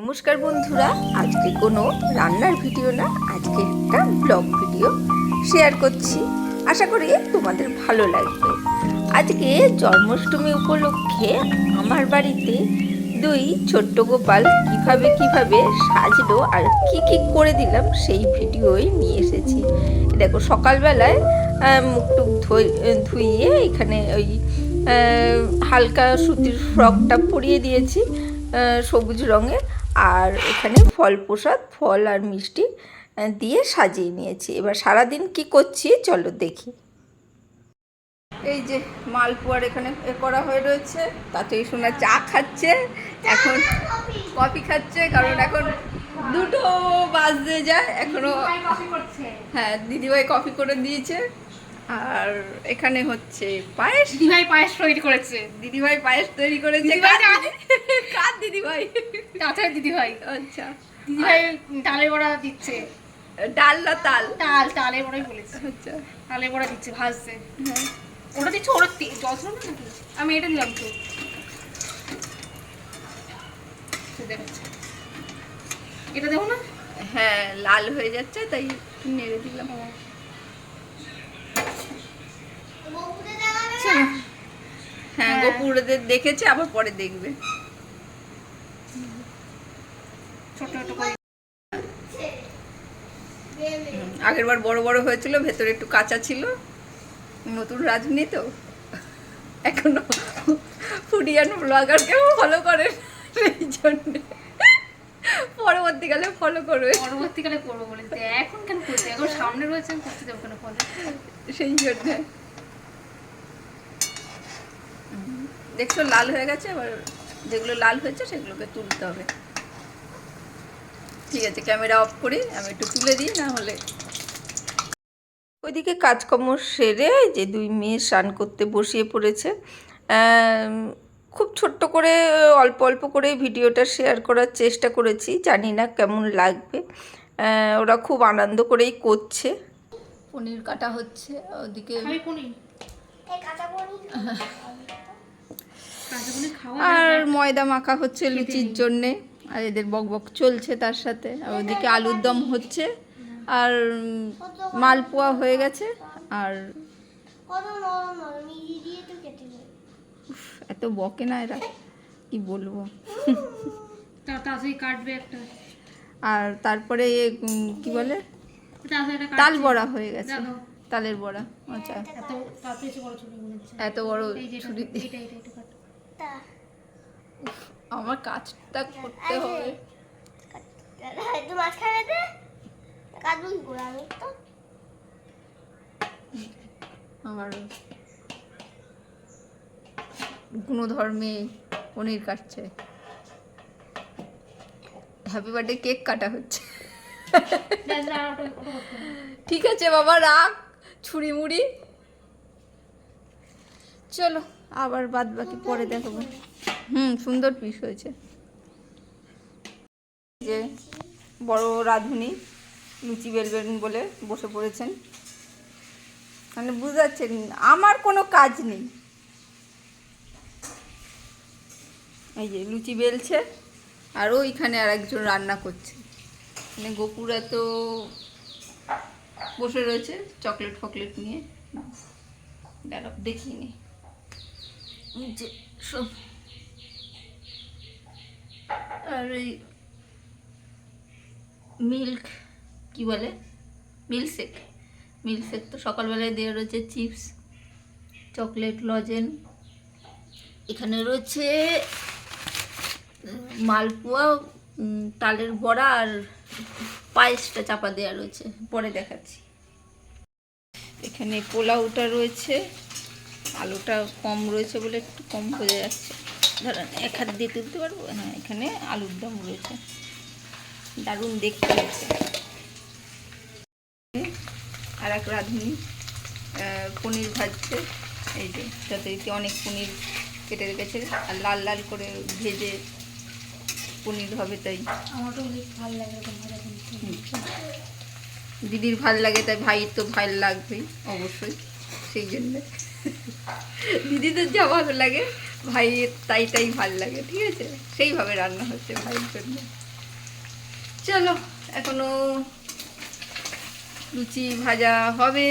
নমস্কার বন্ধুরা, আজকে কোনো রান্নার ভিডিও না, আজকে একটা ব্লগ ভিডিও শেয়ার করছি। আশা করি তোমাদের ভালো লাগবে। আজকে জন্মাষ্টমী উপলক্ষে আমার বাড়িতে দুই ছোট্ট গোপাল কীভাবে কীভাবে সাজলো আর কি কি করে দিলাম সেই ভিডিওই নিয়ে এসেছি। দেখো, সকালবেলায় মুখ টুক ধুই- ধুইয়ে এখানে ওই হালকা সুতির ফ্রকটা পরিয়ে দিয়েছি সবুজ রঙের। আর এখানে ফল প্রসাদ ফল আর মিষ্টি দিয়ে সাজিয়ে নিয়েছি। এবার সারাদিন কি করছি চলো দেখি। এই যে মালপোয়ার এখানে এ করা হয়ে রয়েছে তাতেই শোনা চা খাচ্ছে। এখন কফি খাচ্ছে কারণ এখন দুটো বাজতে যায় এখনও হ্যাঁ দিদিভাই কফি করে দিয়েছে। আর এখানে হচ্ছে পায়েস। দিদিভাই পায়েস তৈরি করেছে। দিদিভাই পায়েস তৈরি করেছে। কার দিদিভাই? দিদিভাই। আচ্ছা। দিদিভাই বড়া দিচ্ছে। ডাল না তাল? তাল তালের বড়াই বলেছে। আচ্ছা। তালের বড়া দিচ্ছে ভাজছে। হ্যাঁ। ওটা দিচ্ছে ওরা জল ছিল না আমি এটা দিলাম তো। তো এটা দেখো না? হ্যাঁ লাল হয়ে যাচ্ছে তাই নেড়ে দিলাম চলো। হ্যাঁ হ্যাঁ। গোপুরদের দেখেছে আবার পরে দেখবে। ছোট ছোট আগের বার বড় বড় হয়েছিল ভেতরে একটু কাঁচা ছিল। নতুন রাজনী তো। এখনও ফুডিয়ান ব্লগারকেও ফলো করে এই জন্যে। পরবর্তীকালে ফলো করবে। পরবর্তীকালে করব বলে এখন কেন করছে এখন সামনে রয়েছে করতে দেবো কেন? ফলে সেই জন্যে হুম, দেখছ লাল হয়ে গেছে এবার যেগুলো লাল হয়েছে সেগুলোকে তুলতে হবে। ঠিক আছে ক্যামেরা অফ করি আমি একটু তুলে দিই না হলে। ওইদিকে কাজকর্ম সেরে যে দুই মেয়ে স্নান করতে বসিয়ে পড়েছে। খুব ছোট্ট করে অল্প অল্প করে ভিডিওটা শেয়ার করার চেষ্টা করেছি জানি না কেমন লাগবে। ওরা খুব আনন্দ করেই করছে। পনির কাটা হচ্ছে ওদিকে আর ময়দা মাখা হচ্ছে লুচির জন্যে। আর এদের বক বক চলছে তার সাথে। আর ওদিকে আলুর দম হচ্ছে। আর মালপোয়া হয়ে গেছে। আর কত নরম নরম ইজি দিয়ে তো কেটে দেবে উফ, এত বকে না এরা। কি বলব? কাটবে একটা। আর তারপরে কি বলে? তাল বড়া হয়ে গেছে। তালের বড়া। আচ্ছা। এত বড় এত ছুরি দিয়ে এটা এটা এটা কাটো। তা আমার কাজটা করতে হবে। একটু মাঝখানে দে। কাটবো কি আমি তো। আমার গুণধর্মে পনির কাটছে। হ্যাপি বার্থডে কেক কাটা হচ্ছে। ঠিক আছে বাবা রাখ। ছুরি মুড়ি। চলো আবার বাদ বাকি পরে দেখাবো। হুম, সুন্দর পিস হয়েছে। যে বড় রাঁধুনি, লুচি বেলবেন বলে বসে পড়েছেন। মানে বুঝাচ্ছেন, আমার কোনো কাজ নেই। এই যে লুচি বেলছে, আর ওইখানে আর একজন রান্না করছে। মানে গোপুরা তো বসে রয়েছে চকলেট ফকলেট নিয়ে। দাঁড়াও, দেখিয়ে নি। নিচে সব আর ওই মিল্ক, কি বলে? মিল্কশেক। মিল্কশেক তো সকালবেলায় দেওয়া রয়েছে চিপস, চকলেট, লজেন। এখানে রয়েছে মালপোয়া তালের বড়া আর পায়েসটা চাপা দেওয়া রয়েছে। পরে দেখাচ্ছি। এখানে পোলাওটা রয়েছে। আলুটা কম রয়েছে বলে একটু কম হয়ে যাচ্ছে। ধরেন এক হাত দিয়ে তুলতে পারব? হ্যাঁ এখানে আলুর দম রয়েছে। দারুণ দেখতে হচ্ছে আর এক রাঁধুনি পনির ভাজছে। এই যে যাতে এতে অনেক পনির কেটে রেখেছে। আর লাল লাল করে ভেজে পনির হবে তাই। আমারও ভালো লাগে। দিদির ভালো লাগে তাই ভাইয়ের তো ভালো লাগবেই অবশ্যই। সেই জন্য। দিদিদের যা ভালো লাগে। ভাইয়ের তাই তাই ভালো লাগে ঠিক আছে? সেইভাবে রান্না হচ্ছে ভাইয়ের জন্য। চলো এখনও লুচি ভাজা হবে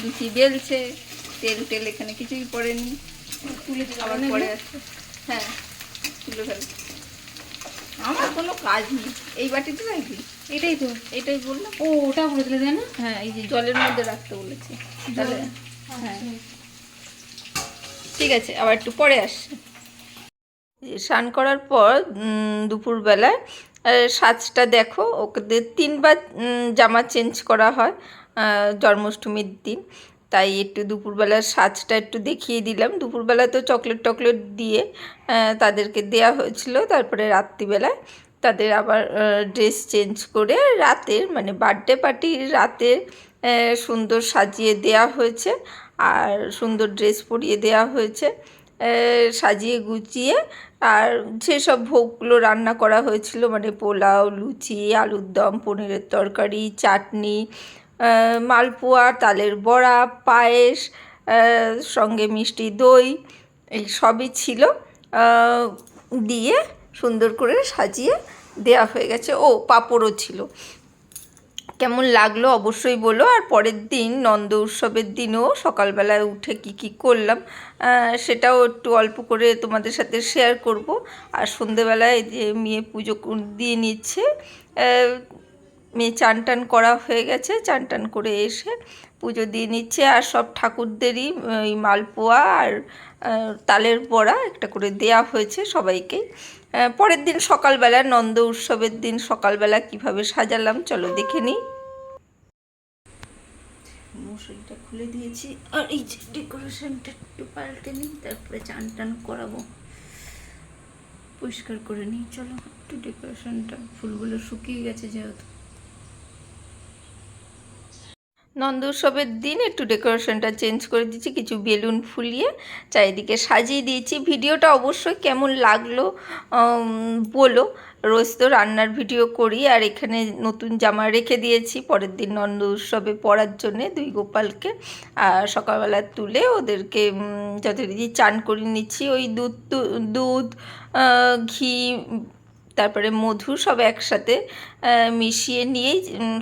লুচি বেলছে তেল টেল এখানে কিছুই পড়েনি। আবার পরে আসছে হ্যাঁ তুলে ফেল আমার কোনো কাজ নেই। এই বাটিতে রাখবি এটাই তো। এটাই বললাম। ও ওটা বলে দিলে তাই না? হ্যাঁ এই যে জলের মধ্যে রাখতে বলেছে। তাহলে হ্যাঁ। ঠিক আছে, আবার একটু পরে আসছে। স্নান করার পর দুপুরবেলায় সাজটা দেখো, ওদের তিনবার জামা চেঞ্জ করা হয় জন্মাষ্টমীর দিন। তাই একটু দুপুরবেলার সাজটা একটু দেখিয়ে দিলাম। দুপুরবেলা তো চকলেট টকলেট দিয়ে তাদেরকে দেয়া হয়েছিল। তারপরে রাত্রিবেলায় তাদের আবার ড্রেস চেঞ্জ করে রাতের মানে বার্থডে পার্টির রাতের সুন্দর সাজিয়ে দেয়া হয়েছে। আর সুন্দর ড্রেস পরিয়ে দেয়া হয়েছে সাজিয়ে গুছিয়ে, আর যেসব ভোগগুলো রান্না করা হয়েছিল মানে পোলাও, লুচি, আলুর দম, পনিরের তরকারি, চাটনি মালপোয়া, তালের বড়া, পায়েস সঙ্গে মিষ্টি দই, এই সবই ছিল দিয়ে সুন্দর করে সাজিয়ে দেয়া হয়ে গেছে। ও, পাঁপড়ও ছিল। কেমন লাগল অবশ্যই বলো। আর পরের দিন নন্দ উৎসবের দিনও সকালবেলায় উঠে কি কি করলাম সেটাও একটু অল্প করে তোমাদের সাথে শেয়ার করব। আর সন্ধেবেলায় যে মেয়ে পুজো দিয়ে নিচ্ছে মেয়ে চান টান করা হয়ে গেছে চান টান করে এসে পুজো দিয়ে নিচ্ছে আর সব ঠাকুরদেরই, ওই মালপোয়া আর তালের বড়া একটা করে দেয়া হয়েছে সবাইকেই পরের দিন সকালবেলা নন্দ উৎসবের দিন সকালবেলা কীভাবে সাজালাম চলো দেখে নিই। মশারিটা খুলে দিয়েছি আর এই যে ডেকোরেশনটা একটু পাল্টে নিই, তারপরে চান টান করাবো। পরিষ্কার করে নিই, চলো একটু ডেকোরেশনটা, ফুলগুলো শুকিয়ে গেছে যেহেতু। নন্দ উৎসবের দিন একটু ডেকোরেশনটা চেঞ্জ করে দিয়েছি, কিছু বেলুন ফুলিয়ে চারিদিকে সাজিয়ে দিয়েছি। ভিডিওটা অবশ্যই কেমন লাগল বলো। রোজ তো রান্নার ভিডিও করি, আর এখানে নতুন জামা রেখে দিয়েছি। পরের দিন নন্দ উৎসবে পরার জন্যে দুই গোপালকে, আর সকালবেলা তুলে ওদেরকে যথারীতি চান করে নিচ্ছি। ওই দুধ দুধ ঘি তারপরে মধু সব একসাথে মিশিয়ে নিয়েই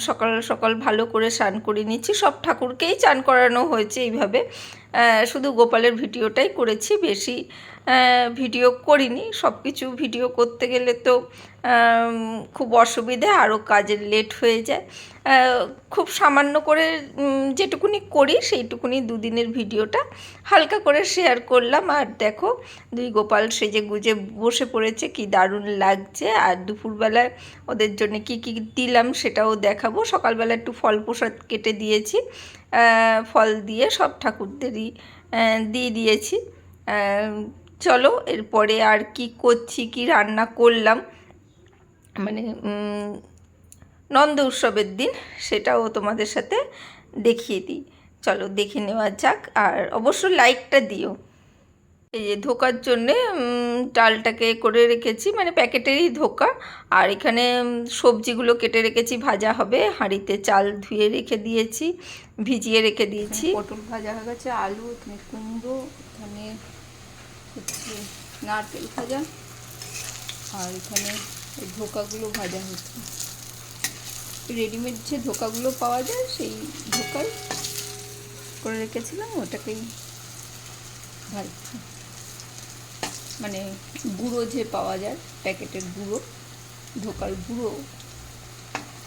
সকাল সকাল ভালো করে স্নান করে নিচ্ছি। সব ঠাকুরকেই চান করানো হয়েছে এইভাবে। শুধু গোপালের ভিডিওটাই করেছি, বেশি ভিডিও করিনি। সব কিছু ভিডিও করতে গেলে তো খুব অসুবিধে আরও কাজের লেট হয়ে যায়। খুব সামান্য করে যেটুকুনি করি, সেইটুকুনি দুদিনের ভিডিওটা হালকা করে শেয়ার করলাম। আর দেখো, দুই গোপাল সেজে গুজে বসে পড়েছে, কি দারুণ লাগছে। আর দুপুরবেলায় ওদের জন্য কি কি দিলাম সেটাও দেখাবো। সকালবেলা একটু ফল প্রসাদ কেটে দিয়েছি। ফল দিয়ে সব ঠাকুরদেরই দিয়ে দিয়েছি। চলো, এরপরে আর কি করছি, কি রান্না করলাম মানে নন্দ উৎসবের দিন, সেটাও তোমাদের সাথে দেখিয়ে দিই। চলো, দেখে নেওয়া যাক, আর অবশ্য লাইকটা দিও। এই যে ধোকার জন্যে ডালটাকে করে রেখেছি মানে প্যাকেটেরই ধোকা। আর এখানে সবজিগুলো কেটে রেখেছি, ভাজা হবে। হাঁড়িতে চাল ধুয়ে রেখে দিয়েছি, ভিজিয়ে রেখে দিয়েছি। পটল ভাজা হয়ে গেছে, আলু, এখানে কুমড়ো, এখানে হচ্ছে নারকেল ভাজা, আর এখানে ধোকাগুলো ভাজা হচ্ছে। রেডিমেড যে ধোকাগুলো পাওয়া যায়, সেই ধোকায় করে রেখেছিলাম, ওটাকেই ভাজছি। মানে গুঁড়ো যে পাওয়া যায়, প্যাকেটের গুঁড়ো, ঢোকার গুঁড়ো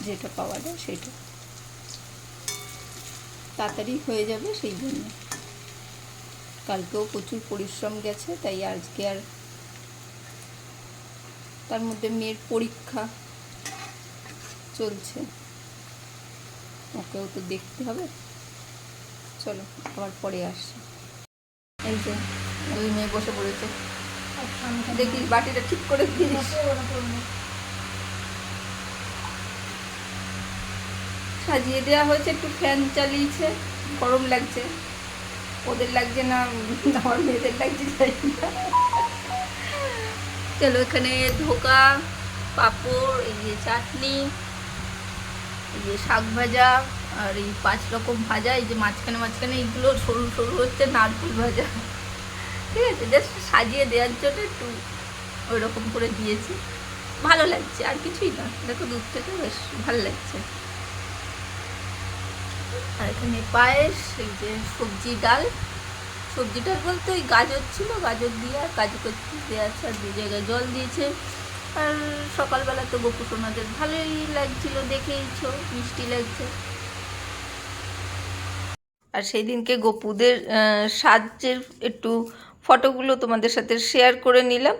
যেটা পাওয়া যায় সেটা। তাড়াতাড়ি হয়ে যাবে সেই জন্য। কালকেও প্রচুর পরিশ্রম গেছে, তাই আজকে আর তার মধ্যে মেয়ের পরীক্ষা চলছে। ওকেও তো দেখতে হবে। চলো, আবার পরে আসছি। এই যে দুই মেয়ে বসে পড়েছে। দেখি বাটিটা ঠিক করে দিস। সাজিয়ে দেওয়া হয়েছে, একটু ফ্যান চালিয়েছে, গরম লাগছে। ওদের লাগছে না, আমার মেয়েদের লাগছে। চলো এখানে ধোকা, পাঁপড়, এই যে চাটনি, এই যে শাক ভাজা, আর এই পাঁচ রকম ভাজা, এই যে মাঝখানে মাঝখানে এইগুলো সরু সরু হচ্ছে, নারকেল ভাজা। ঠিক আছে জাস্ট সাজিয়ে দেওয়ার জন্য একটু ওইরকম করে দিয়েছি। ভালো লাগছে, আর কিছুই না। দেখো দূর থেকে বেশ ভালো লাগছে। আর এখানে পায়েস, এই যে সবজি ডাল। সবজি ডাল বলতে ওই গাজর ছিল, গাজর দিয়ে আর কাজু কচি দিয়ে আছে, আর দু জায়গায় জল দিয়েছে। আর সকালবেলা তো গোপু সোনাদের ভালোই লাগছিল দেখেইছো মিষ্টি লাগছে। আর সেই দিনকে গোপুদের সাজের একটু ফটোগুলো তোমাদের সাথে শেয়ার করে নিলাম।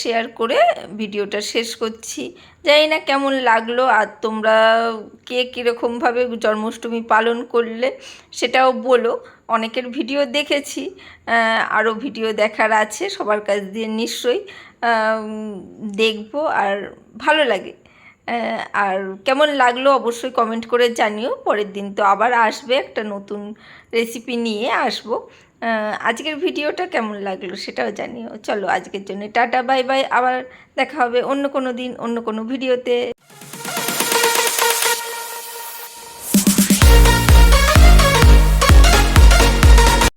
শেয়ার করে ভিডিওটা শেষ করছি। জানি না কেমন লাগল আর তোমরা কে কীরকমভাবে জন্মাষ্টমী পালন করলে সেটাও বলো। অনেকের ভিডিও দেখেছি আরও ভিডিও দেখার আছে, সবার কাছ দিয়ে নিশ্চয়ই দেখব আর ভালো লাগে। আর কেমন লাগল অবশ্যই কমেন্ট করে জানিও। পরের দিন তো আবার আসবে একটা নতুন রেসিপি নিয়ে আসব। আজকের ভিডিওটা কেমন লাগল সেটাও জানিও। চলো আজকের জন্য টাটা, বাই বাই। আবার দেখা হবে অন্য কোনো দিন, অন্য কোনো ভিডিওতে।